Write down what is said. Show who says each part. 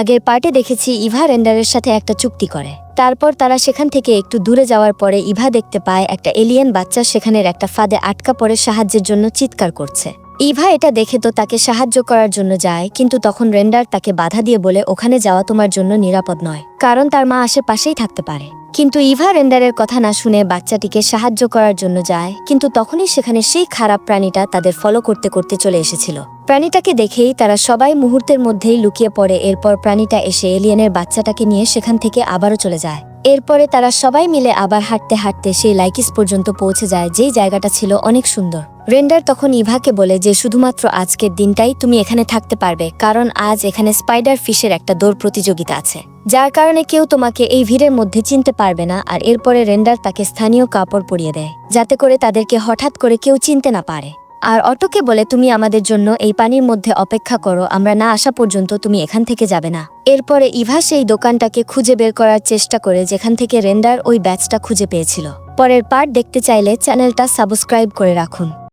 Speaker 1: আগের পার্টে দেখেছি ইভা রেন্ডারের সাথে একটা চুক্তি করে। তারপর তারা সেখান থেকে একটু দূরে যাওয়ার পরে ইভা দেখতে পায় একটা এলিয়েন বাচ্চা সেখানের একটা ফাঁদে আটকা পড়ে সাহায্যের জন্য চিৎকার করছে। ইভা এটা দেখে তো তাকে সাহায্য করার জন্য যায়, কিন্তু তখন রেন্ডার তাকে বাধা দিয়ে বলে, ওখানে যাওয়া তোমার জন্য নিরাপদ নয়, কারণ তার মা আশেপাশেই থাকতে পারে। কিন্তু ইভা রেন্ডারের কথা না শুনে বাচ্চাটিকে সাহায্য করার জন্য যায়, কিন্তু তখনই সেখানে সেই খারাপ প্রাণীটা তাদের ফলো করতে করতে চলে এসেছিল। প্রাণীটাকে দেখেই তারা সবাই মুহূর্তের মধ্যেই লুকিয়ে পড়ে, এরপর প্রাণীটা এসে এলিয়েনের বাচ্চাটাকে নিয়ে সেখান থেকে আবারও চলে যায়। এরপরে তারা সবাই মিলে আবার হাঁটতে হাঁটতে সেই লাইকিস পর্যন্ত পৌঁছে যায়, যেই জায়গাটা ছিল অনেক সুন্দর। রেন্ডার তখন ইভাকে বলে যে, শুধুমাত্র আজকের দিনটাই তুমি এখানে থাকতে পারবে, কারণ আজ এখানে স্পাইডার ফিশের একটা দৌড় প্রতিযোগিতা আছে। যার কারণে কেউ তোমাকে এই ভিড়ের মধ্যে চিনতে পারবে না। আর এরপরে রেন্ডার তাকে স্থানীয় কাপড় পরিয়ে দেয়, যাতে করে তাদেরকে হঠাৎ করে কেউ চিনতে না পারে। আর অটোকে বলে তুমি আমাদের জন্য এই পানির মধ্যে অপেক্ষা করো, আমরা না আসা পর্যন্ত তুমি এখান থেকে যাবে না। এরপরে ইভা সেই দোকানটাকে খুঁজে বের করার চেষ্টা করে, যেখান থেকে রেন্ডার ওই ব্যাচটা খুঁজে পেয়েছিল। পরের পার্ট দেখতে চাইলে চ্যানেলটা সাবস্ক্রাইব করে রাখুন।